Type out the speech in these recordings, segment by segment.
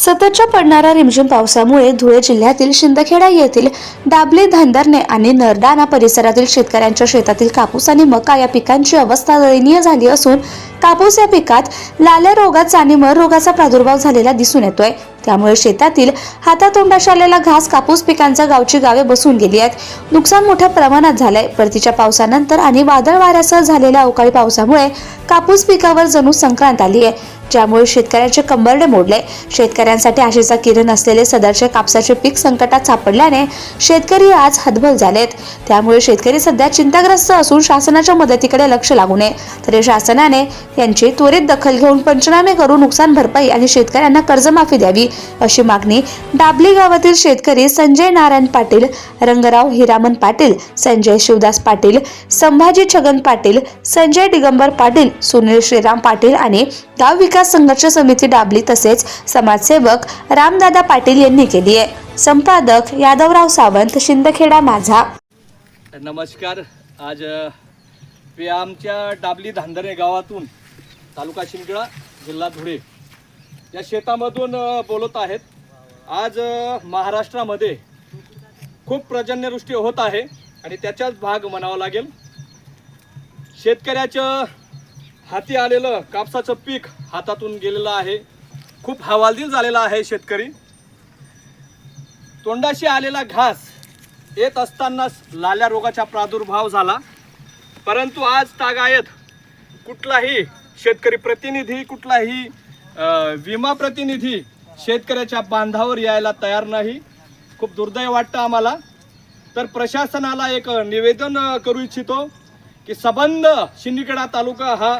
सततच्या पडणाऱ्या रिमझिम पावसामुळे धुळे जिल्ह्यातील शिंदखेडा येथील दाबले धांदरणे आणि नरडाणा परिसरातील शेतकऱ्यांच्या शेतातील कापूस आणि मका या पिकांची अवस्था दयनीय झाली असून कापूस या पिकात लाल्या रोगाचा आणि मर रोगाचा प्रादुर्भाव झालेला दिसून येतोय. त्यामुळे शेतातील हातातोंडाशी आलेला घास कापूस पिकांचा गावची गावे बसून गेली आहेत. नुकसान मोठ्या प्रमाणात झालंय. परतीच्या पावसानंतर आणि वादळ वाऱ्यासह झालेल्या अवकाळी पावसामुळे कापूस पिकावर जणू संक्रांत आली आहे ज्यामुळे शेतकऱ्यांचे कंबरडे मोडले. शेतकऱ्यांसाठी आशेचा किरण असलेले सदरचे कापसाचे पीक संकटात सापडल्याने शेतकरी आज हतबल झालेत. त्यामुळे शेतकरी सध्या चिंताग्रस्त असून शासनाच्या मदतीकडे लक्ष लागू नये. तरी शासनाने यांची त्वरित दखल घेऊन पंचनामे करून नुकसान भरपाई आणि शेतकऱ्यांना कर्जमाफी द्यावी अशी मागणी डाबली गावातील शेतकरी संजय नारायण पाटील रंगराव हिरामन पाटील संजय शिवदास पाटील संभाजी छगन पाटील संजय दिगंबर पाटील सुनील श्रीराम पाटील आणि गाव विकास संघर्ष समिती डाबली तसेच समाजसेवक रामदादा पाटील यांनी केली आहे. संपादक यादवराव सावंत शिंदखेडा माझा. नमस्कार. आज मी आमच्या डाबली धांदरे गावातून तालुका शिंदखेडा जिल्हा धुळे या शेतामधून बोलत आहेत. आज महाराष्ट्रामध्ये खूप पर्जन्यवृष्टी होत आहे आणि त्याचाच भाग म्हणावा लागेल. शेतकऱ्याचं हाती आलेलं कापसाचं पीक हातातून गेलेलं आहे. खूप हवालदिल झालेला आहे शेतकरी. तोंडाशी आलेला घास येत असतानाच लाल्या रोगाचा प्रादुर्भाव झाला. परंतु आज तागायत कुठलाही शेतकरी प्रतिनिधी कुठलाही विमा प्रतिनिधी शेतकऱ्याच्या बांधावर यायला तयार नाही. खूप दुर्दैव वाटतं आम्हाला. तर प्रशासनाला एक निवेदन करू इच्छितो की सबंध शिंदखेडा तालुका हा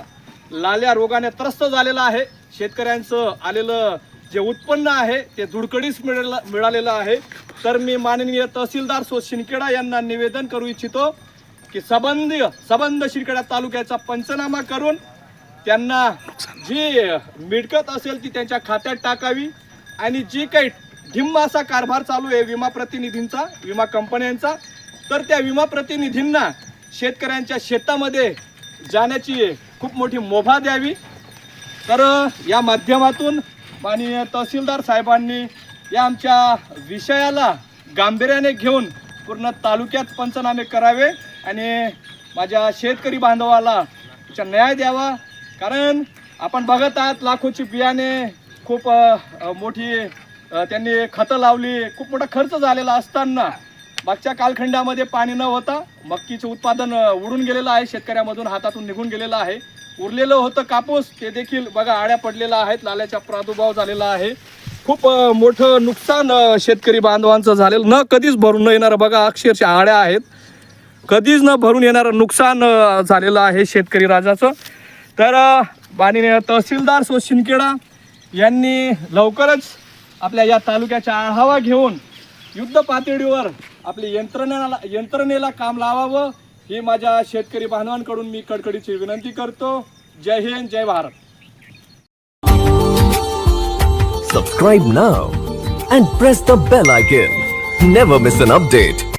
लाल्या रोगाने त्रस्त झालेला आहे. शेतकऱ्यांचं आलेलं जे उत्पन्न आहे ते धुडकडीस मिळालं मिळालेलं आहे. तर मी माननीय तहसीलदार सो शिंदखेडा यांना निवेदन करू इच्छितो की सबंध सबंध शिंदखेडा तालुक्याचा पंचनामा करून त्यांना जी मिळकत असेल ती त्यांच्या खात्यात टाकावी आणि जी काही ढिम्म असा कारभार चालू आहे विमा प्रतिनिधींचा विमा कंपन्यांचा तर त्या विमा प्रतिनिधींना शेतकऱ्यांच्या शेतामध्ये जाण्याची खूप मोठी मोभा द्यावी. तर या माध्यमातून माननीय तहसीलदार साहेबांनी या आमच्या विषयाला गांभीर्याने घेऊन पूर्ण तालुक्यात पंचनामे करावे आणि माझ्या शेतकरी बांधवाला त्याचा न्याय द्यावा. कारण आपण बघत आहात लाखोची बियाणे खूप मोठी त्यांनी खतं लावली. खूप मोठा खर्च झालेला असताना मागच्या कालखंडामध्ये पाणी न होता मक्कीचं उत्पादन उडून गेलेलं आहे. शेतकऱ्यामधून हातातून निघून गेलेलं आहे. उरलेलं होतं कापूस. ते देखील बघा आड्या पडलेल्या आहेत. लाल्याचा प्रादुर्भाव झालेला आहे. खूप मोठं नुकसान शेतकरी बांधवांचं झालेलं. न कधीच भरून न येणारं बघा अक्षरशः आड्या आहेत. कधीच न भरून येणारं नुकसान झालेलं आहे शेतकरी राजाचं. तर अ, माननीय तहसीलदार सो शिंदखेडा यांनी लवकरच आपल्या या तालुक्याचा आढावा घेऊन युद्ध पातळीवर आपली यंत्रणेला यंत्रणेला काम लावावं ही माझ्या शेतकरी बांधवांकडून मी कडकडीची विनंती करतो. जय हिंद जय Bharat. Subscribe now and press the bell icon never miss an update